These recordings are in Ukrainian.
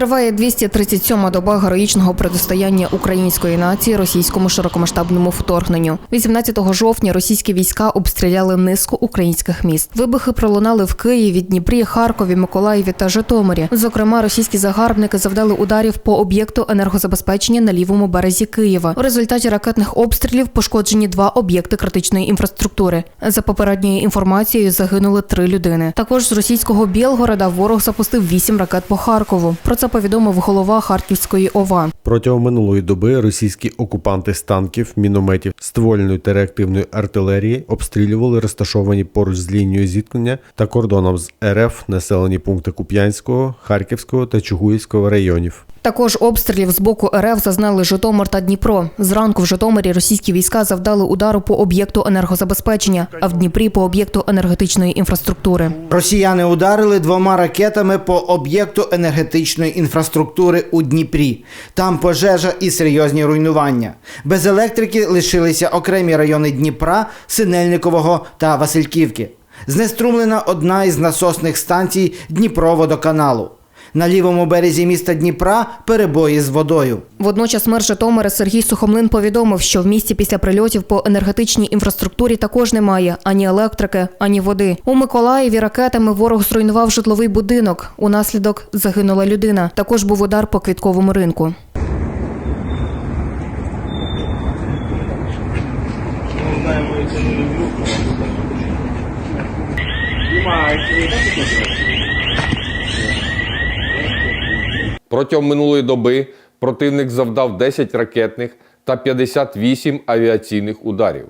Триває 237-ма доба героїчного протистояння української нації російському широкомасштабному вторгненню. 18 жовтня російські війська обстріляли низку українських міст. Вибухи пролунали в Києві, Дніпрі, Харкові, Миколаєві та Житомирі. Зокрема, російські загарбники завдали ударів по об'єкту енергозабезпечення на лівому березі Києва. У результаті ракетних обстрілів пошкоджені два об'єкти критичної інфраструктури. За попередньою інформацією, загинули три людини. Також з російського Білгорода ворог запустив вісім ракет по Харкову. Про це повідомив голова Харківської ОВА. Протягом минулої доби російські окупанти з танків, мінометів, ствольної та реактивної артилерії обстрілювали розташовані поруч з лінією зіткнення та кордоном з РФ населені пункти Куп'янського, Харківського та Чугуївського районів. Також обстрілів з боку РФ зазнали Житомир та Дніпро. Зранку в Житомирі російські війська завдали удару по об'єкту енергозабезпечення, а в Дніпрі по об'єкту енергетичної інфраструктури. Росіяни ударили двома ракетами по об'єкту енергетичної інфраструктури у Дніпрі. Там пожежа і серйозні руйнування. Без електрики лишилися окремі райони Дніпра, Синельникового та Васильківки. Знеструмлена одна із насосних станцій Дніпроводоканалу. На лівому березі міста Дніпра перебої з водою. Водночас мер Житомира Сергій Сухомлин повідомив, що в місті після прильотів по енергетичній інфраструктурі також немає ані електрики, ані води. У Миколаєві ракетами ворог зруйнував житловий будинок. Унаслідок загинула людина. Також був удар по квітковому ринку. Протягом минулої доби противник завдав 10 ракетних та 58 авіаційних ударів.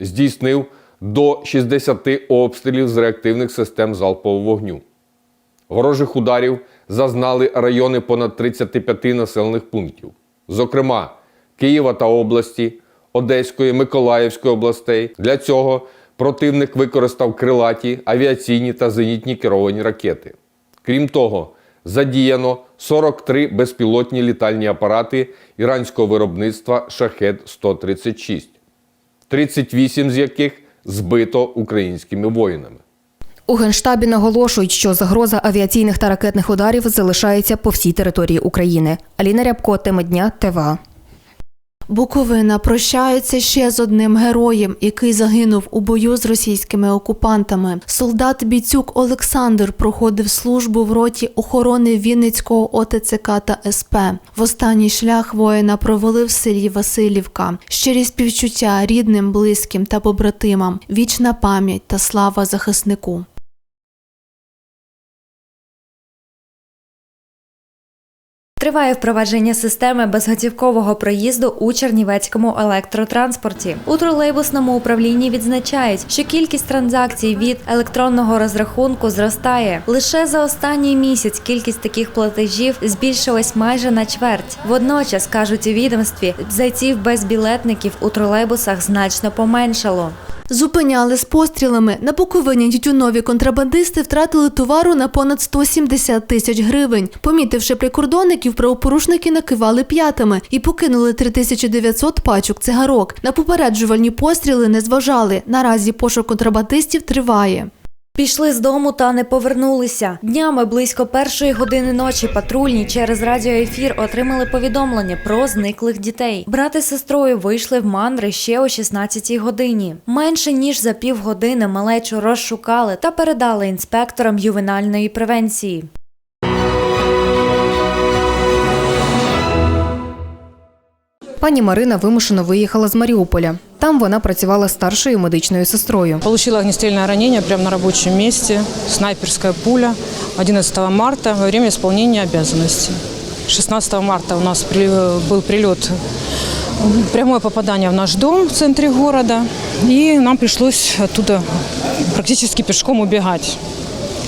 Здійснив до 60 обстрілів з реактивних систем залпового вогню. Ворожих ударів зазнали райони понад 35 населених пунктів, зокрема Києва та області, Одеської, Миколаївської областей. Для цього противник використав крилаті, авіаційні та зенітні керовані ракети. Крім того, задіяно 43 безпілотні літальні апарати іранського виробництва Шахет-136, 38 з яких збито українськими воїнами. У генштабі наголошують, що загроза авіаційних та ракетних ударів залишається по всій території України. Аліна Рябко, тема дня, ТВА. Буковина прощається ще з одним героєм, який загинув у бою з російськими окупантами. Солдат Біцюк Олександр проходив службу в роті охорони Вінницького ОТЦК та СП. В останній шлях воїна провели в селі Васильівка. Щирі співчуття рідним, близьким та побратимам, вічна пам'ять та слава захиснику. Триває впровадження системи безготівкового проїзду у чернівецькому електротранспорті. У тролейбусному управлінні відзначають, що кількість транзакцій від електронного розрахунку зростає. Лише за останній місяць кількість таких платежів збільшилась майже на чверть. Водночас кажуть у відомстві, зайців безбілетників у тролейбусах значно поменшало. Зупиняли з пострілами. На Буковині тютюнові контрабандисти втратили товару на понад 170 тисяч гривень. Помітивши прикордонників, правопорушники накивали п'ятами і покинули 3900 пачок цигарок. На попереджувальні постріли не зважали. Наразі пошук контрабандистів триває. Пішли з дому та не повернулися. Днями близько першої години ночі патрульні через радіоефір отримали повідомлення про зниклих дітей. Брати з сестрою вийшли в мандри ще о 16-й годині. Менше ніж за півгодини малечу розшукали та передали інспекторам ювенальної превенції. Пані Марина вимушено виїхала з Маріуполя. Там вона працювала старшою медичною сестрою. Получила огнестрельное ранение прямо на рабочем месте, снайперская пуля 11 марта во время исполнения обязанностей. 16 марта у нас был прилет, прямое попадание в наш дом в центре города, и нам пришлось оттуда практически пешком убегать.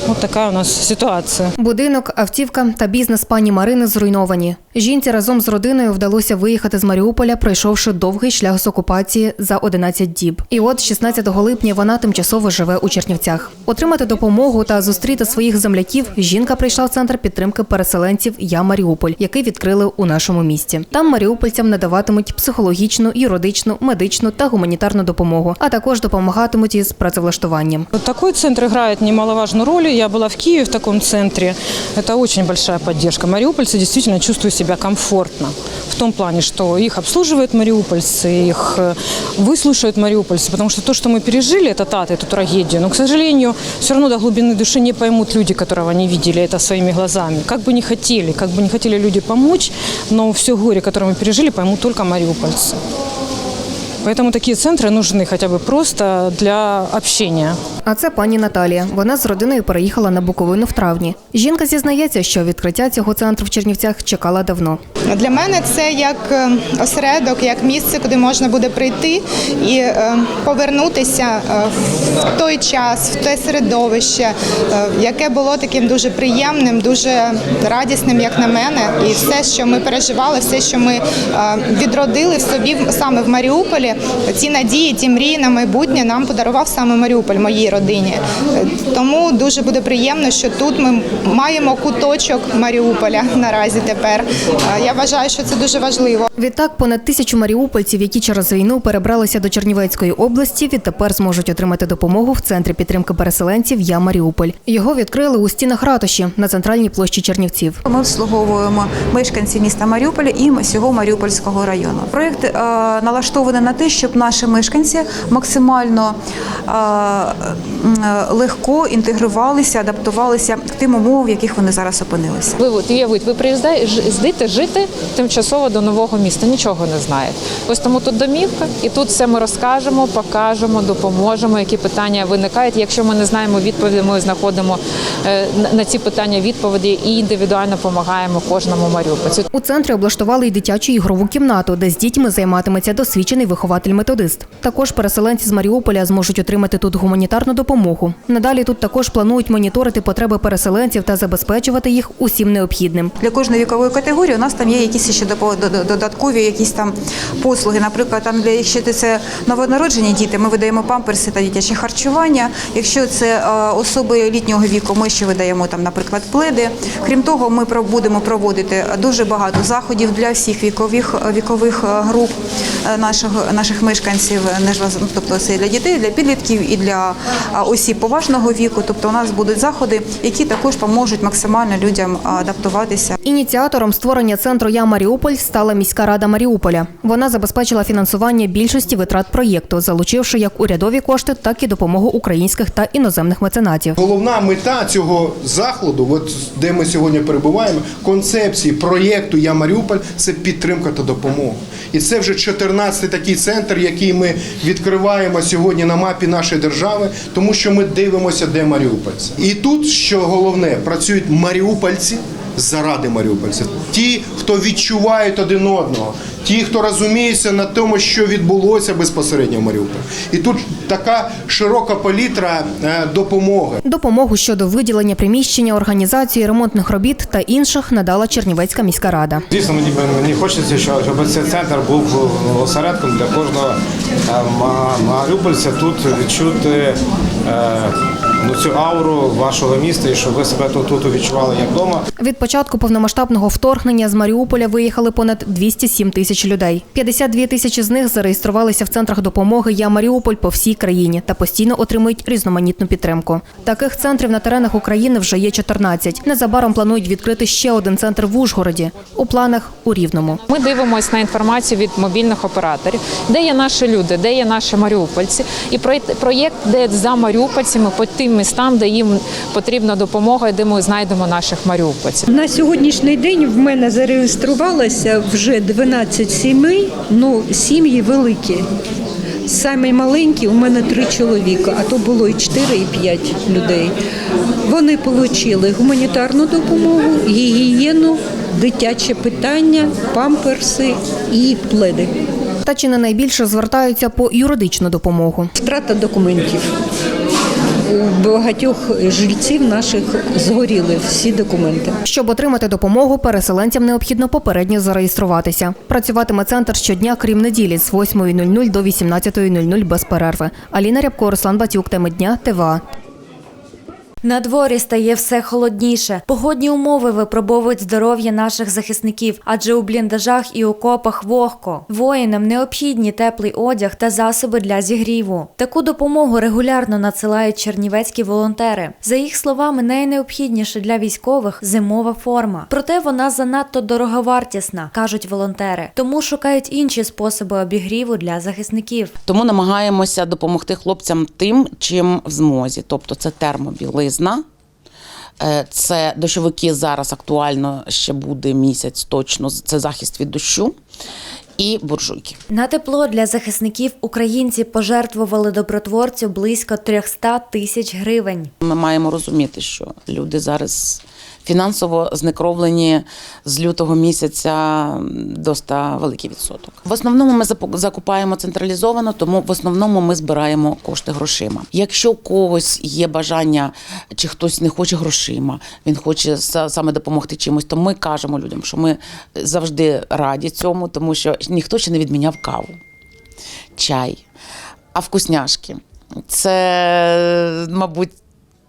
Вот такая у нас ситуация. Будинок, автівка та бізнес пані Марини зруйновані. Жінці разом з родиною вдалося виїхати з Маріуполя, пройшовши довгий шлях з окупації за 11 діб. І от 16 липня вона тимчасово живе у Чернівцях. Отримати допомогу та зустріти своїх земляків жінка прийшла в центр підтримки переселенців Я Маріуполь, який відкрили у нашому місті. Там маріупольцям надаватимуть психологічну, юридичну, медичну та гуманітарну допомогу, а також допомагатимуть із працевлаштуванням. Вот такой центр играет немаловажную роль Мариуполе, я была в Киеве в таком центре. Это очень большая поддержка. Мариупольцы действительно чувствуют себя комфортно. В том плане, что их обслуживают мариупольцы, их э, выслушают мариупольцы. Потому что то, что мы пережили, этот ад, эту трагедию, но, к сожалению, все равно до глубины души не поймут люди, которого не видели это своими глазами. Как бы не хотели, как бы не хотели люди помочь, но все горе, которое мы пережили, поймут только мариупольцы. Поэтому такие центры нужны хотя бы просто для общения. А це пані Наталія. Вона з родиною переїхала на Буковину в травні. Жінка зізнається, що відкриття цього центру в Чернівцях чекала давно. Для мене це як е, осередок, як місце, куди можна буде прийти і е, повернутися е, в той час, в те середовище, яке було таким дуже приємним, дуже радісним, як на мене. І все, що ми переживали, все, що ми відродили в собі саме в Маріуполі, ці надії, ті мрії на майбутнє нам подарував саме Маріуполь, моїй родині. Тому дуже буде приємно, що тут ми маємо куточок Маріуполя наразі тепер. Я вважаю, що це дуже важливо. Відтак, понад тисячу маріупольців, які через війну перебралися до Чернівецької області, відтепер зможуть отримати допомогу в центрі підтримки переселенців Я Маріуполь. Його відкрили у стінах ратуші на центральній площі Чернівців. Ми обслуговуємо мешканців міста Маріуполя і всього Маріупольського району. Проєкт е, налаштований на те, щоб наші мешканці максимально е, легко інтегрувалися, адаптувалися к тим умовам, в яких вони зараз опинилися. Ви от уявіть, ви приїздите жити тимчасово до нового міста, нічого не знаєте. Ось тому тут домівка, і тут все ми розкажемо, покажемо, допоможемо, які питання виникають. Якщо ми не знаємо відповіді, ми знаходимо е, на- на ці питання відповіді і індивідуально допомагаємо кожному маріупольцю. У центрі облаштували й дитячу ігрову кімнату, де з дітьми займатиметься досвідчений вихователь-методист. Також переселенці з Маріуполя зможуть отримати тут гуманітарну допомогу. Надалі тут також планують моніторити потреби переселенців та забезпечувати їх усім необхідним. Для кожної вікової категорії у нас там є якісь ще додаткові якісь там послуги. Наприклад, там для якщо це новонароджені діти, ми видаємо памперси та дитяче харчування. Якщо це е, особи літнього віку, ми ще видаємо там, наприклад, пледи. Крім того, ми будемо проводити дуже багато заходів для всіх вікових вікових е, груп е, нашого наших мешканців. Тобто це для дітей, для підлітків і для осіб поважного віку. Тобто, у нас будуть заходи, які також поможуть максимально людям адаптуватися. Ініціатором створення центру Я Маріуполь стала міська рада Маріуполя. Вона забезпечила фінансування більшості витрат проєкту, залучивши як урядові кошти, так і допомогу українських та іноземних меценатів. Головна мета цього заходу, от де ми сьогодні перебуваємо, концепції проєкту Я Маріуполь це підтримка та допомога. І це вже 14-й такий центр, який ми відкриваємо сьогодні на мапі нашої держави, тому що ми дивимося, де маріупольці. І тут, що головне, працюють маріупольці заради маріупольців. Ті, хто відчувають один одного, ті, хто розуміється на тому, що відбулося безпосередньо в Маріуполі. І тут така широка палітра е, допомоги. Допомогу щодо виділення приміщення, організації ремонтних робіт та інших надала Чернівецька міська рада. Звісно, мені, мені хочеться, щоб, щоб цей центр був осередком для кожного е, маріупольця тут відчути е, ну, цю ауру вашого міста і щоб ви себе тут, тут відчували як вдома. Від початку повномасштабного вторгнення з Маріуполя виїхали понад 207 тисяч людей. 52 тисячі з них зареєструвалися в центрах допомоги Я Маріуполь по всій країні та постійно отримують різноманітну підтримку. Таких центрів на теренах України вже є 14. Незабаром планують відкрити ще один центр в Ужгороді. У планах у Рівному. Ми дивимося на інформацію від мобільних операторів, де є наші люди, де є наші маріупольці. І проєкт- проєкт, де за маріупольцями по тим містам, де їм потрібна допомога, і де ми знайдемо наших маріупольців. На сьогоднішній день в мене зареєструвалося вже 12 сімей, ну сім'ї великі. Самі маленькі у мене три чоловіка, а то було і 4, і 5 людей. Вони отримали гуманітарну допомогу, гігієну, дитяче питання, памперси і пледи. Та чи не найбільше звертаються по юридичну допомогу. Втрата документів. Багатьох жильців наших згоріли всі документи. Щоб отримати допомогу, переселенцям необхідно попередньо зареєструватися. Працюватиме центр щодня, крім неділі, з 8.00 до 18.00 без перерви. Аліна Рябко, Руслан Батюк, теми дня, ТВА. На дворі стає все холодніше. Погодні умови випробовують здоров'я наших захисників, адже у бліндажах і окопах вогко. Воїнам необхідні теплий одяг та засоби для зігріву. Таку допомогу регулярно надсилають чернівецькі волонтери. За їх словами, найнеобхідніше для військових зимова форма. Проте вона занадто дороговартісна, кажуть волонтери. Тому шукають інші способи обігріву для захисників. Тому намагаємося допомогти хлопцям тим, чим в змозі. Тобто це термобілизна, е, це дощовики зараз актуально ще буде місяць точно. Це захист від дощу і буржуйки. На тепло для захисників українці пожертвували добротворцю близько 300 тисяч гривень. Ми маємо розуміти, що люди зараз фінансово знекровлені з лютого місяця доста великий відсоток. В основному ми закупаємо централізовано, тому в основному ми збираємо кошти грошима. Якщо у когось є бажання, чи хтось не хоче грошима, він хоче саме допомогти чимось, то ми кажемо людям, що ми завжди раді цьому, тому що ніхто ще не відміняв каву, чай, а вкусняшки. Це, мабуть,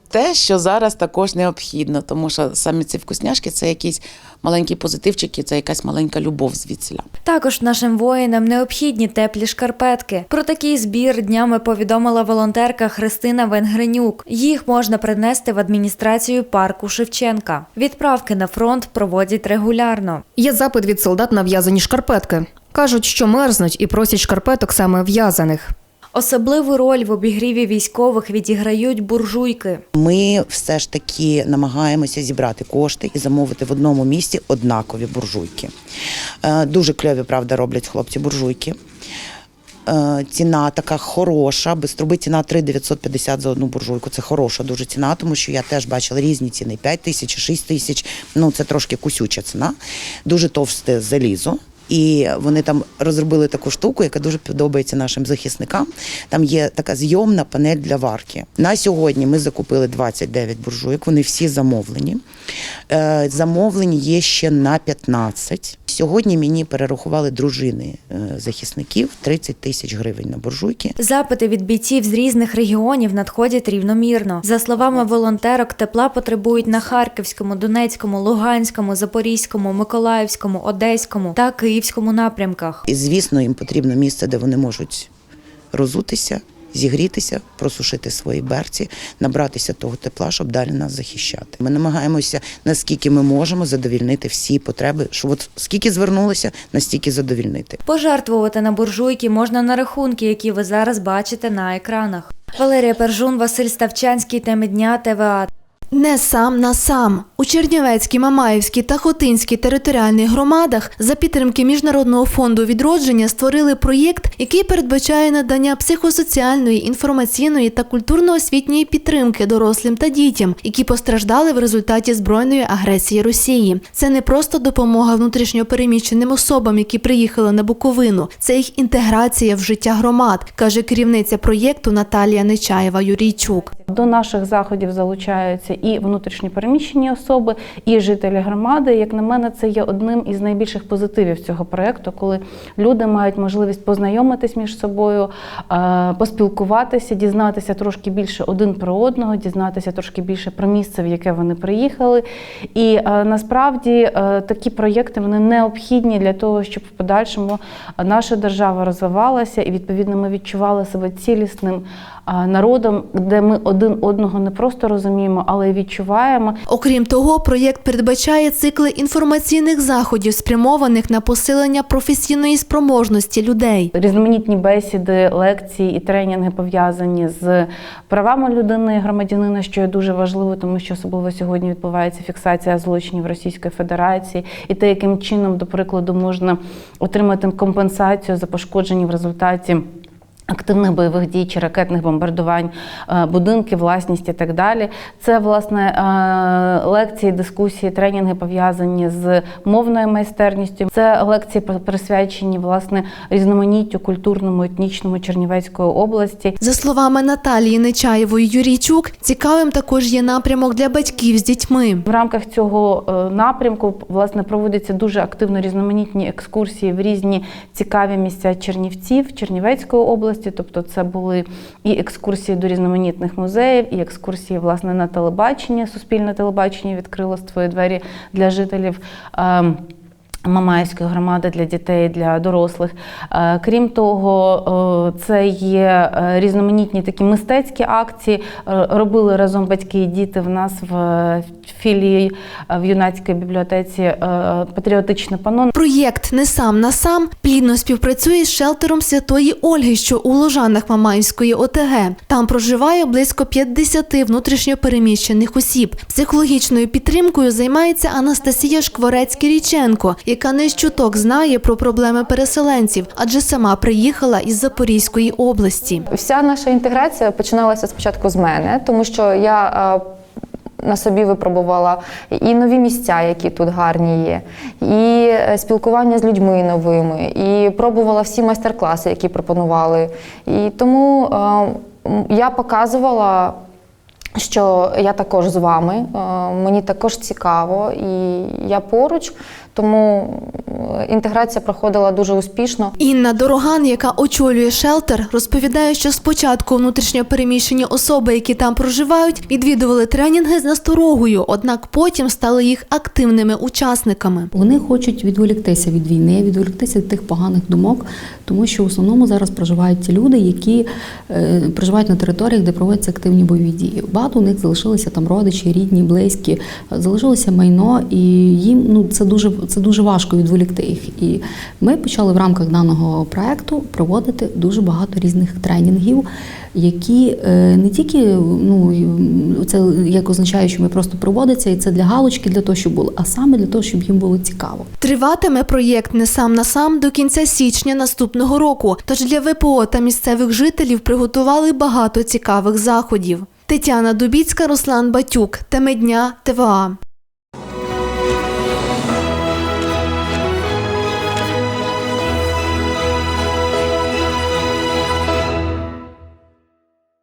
те, що зараз також необхідно, тому що самі ці вкусняшки це якісь маленькі позитивчики, це якась маленька любов звідсіля. Також нашим воїнам необхідні теплі шкарпетки. Про такий збір днями повідомила волонтерка Христина Венгренюк. Їх можна принести в адміністрацію парку Шевченка. Відправки на фронт проводять регулярно. Є запит від солдат на в'язані шкарпетки. Кажуть, що мерзнуть і просять шкарпеток саме в'язаних. Особливу роль в обігріві військових відіграють буржуйки. Ми все ж таки намагаємося зібрати кошти і замовити в одному місці однакові буржуйки. Е, Дуже кльові, правда, роблять хлопці буржуйки. Е, Ціна така хороша, без труби ціна 3 950 за одну буржуйку. Це хороша дуже ціна, тому що я теж бачила різні ціни: 5 тисяч, 6 тисяч. Ну це трошки кусюча ціна. Дуже товсте залізо. І вони там розробили таку штуку, яка дуже подобається нашим захисникам. Там є така зйомна панель для варки. На сьогодні ми закупили 29 буржуйок. Вони всі замовлені. Е, Замовлені є ще на 15. Сьогодні мені перерахували дружини е, захисників 30 тисяч гривень на буржуйки. Запити від бійців з різних регіонів надходять рівномірно. За словами волонтерок, тепла потребують на Харківському, Донецькому, Луганському, Запорізькому, Миколаївському, Одеському та Київському напрямках. І звісно, їм потрібно місце, де вони можуть розутися, зігрітися, просушити свої берці, набратися того тепла, щоб далі нас захищати. Ми намагаємося, наскільки ми можемо, задовільнити всі потреби. Що от скільки звернулося, настільки задовільнити. Пожертвувати на буржуйки можна на рахунки, які ви зараз бачите на екранах. Валерія Пержун, Василь Ставчанський, теми дня ТВА. Не сам на сам у Чернівецькій, Мамаївській та Хотинській територіальних громадах за підтримки Міжнародного фонду відродження створили проєкт, який передбачає надання психосоціальної, інформаційної та культурно-освітньої підтримки дорослим та дітям, які постраждали в результаті збройної агресії Росії. Це не просто допомога внутрішньопереміщеним особам, які приїхали на Буковину. Це їх інтеграція в життя громад, каже керівниця проєкту Наталія Нечаєва Юрійчук. До наших заходів залучаються і внутрішньо переміщені особи, і жителі громади. Як на мене, це є одним із найбільших позитивів цього проекту, коли люди мають можливість познайомитись між собою, е, поспілкуватися, дізнатися трошки більше один про одного, дізнатися трошки більше про місце, в яке вони приїхали. І е, насправді е, такі проєкти вони необхідні для того, щоб в подальшому наша держава розвивалася, і відповідно ми відчували себе цілісним народом, де ми один одного не просто розуміємо, але й відчуваємо. Окрім того, проєкт передбачає цикли інформаційних заходів, спрямованих на посилення професійної спроможності людей. Різноманітні бесіди, лекції і тренінги пов'язані з правами людини і громадянина, що є дуже важливо, тому що особливо сьогодні відбувається фіксація злочинів Російської Федерації, і те, яким чином, до прикладу, можна отримати компенсацію за пошкоджені в результаті. Активних бойових дій чи ракетних бомбардувань, е, будинки, власність і так далі. Це власне е, лекції, дискусії, тренінги пов'язані з мовною майстерністю. Це лекції присвячені власне різноманіттю культурному, етнічному Чернівецької області. За словами Наталії Нечаєвої Юрійчук, цікавим також є напрямок для батьків з дітьми. В рамках цього е, напрямку власне проводяться дуже активно різноманітні екскурсії в різні цікаві місця Чернівців, Чернівецької області. Області. Тобто, це були і екскурсії до різноманітних музеїв, і екскурсії власне на телебачення. Суспільне телебачення відкрило свої двері для жителів. Мамаївської громади для дітей, для дорослих. Е, Крім того, е, це є е, різноманітні такі мистецькі акції. Робили разом батьки і діти в нас в філії в юнацькій бібліотеці патріотичне панно. Проєкт не сам на сам плідно співпрацює з шелтером Святої Ольги, що у Ложанах Мамаївської ОТГ. Там проживає близько 50 внутрішньопереміщених осіб. Психологічною підтримкою займається Анастасія Шкворець-Киріченко, яка не з чуток знає про проблеми переселенців, адже сама приїхала із Запорізької області. Вся наша інтеграція починалася спочатку з мене, тому що я е, на собі випробувала і нові місця, які тут гарні є, і е, спілкування з людьми новими, і пробувала всі майстер-класи, які пропонували. І тому е, я показувала. Що я також з вами, е, мені також цікаво, і я поруч, тому е, інтеграція проходила дуже успішно. Інна Дороган, яка очолює шелтер, розповідає, що спочатку внутрішньо переміщені особи, які там проживають, відвідували тренінги з насторогою, однак потім стали їх активними учасниками. Вони хочуть відволіктися від війни, відволіктися від тих поганих думок, тому що в основному зараз проживають ті люди, які е, проживають на територіях, де проводяться активні бойові дії. Багато у них залишилися там родичі, рідні, близькі, залишилося майно, і їм ну це дуже це дуже важко відволікти їх. І ми почали в рамках даного проекту проводити дуже багато різних тренінгів, які е, не тільки ну це як означає, що ми просто проводиться, і це для галочки, для того, щоб було, а саме для того, щоб їм було цікаво. Триватиме проєкт не сам на сам до кінця січня наступного року. Тож для ВПО та місцевих жителів приготували багато цікавих заходів. Тетяна Дубіцька, Руслан Батюк. Теми дня ТВА.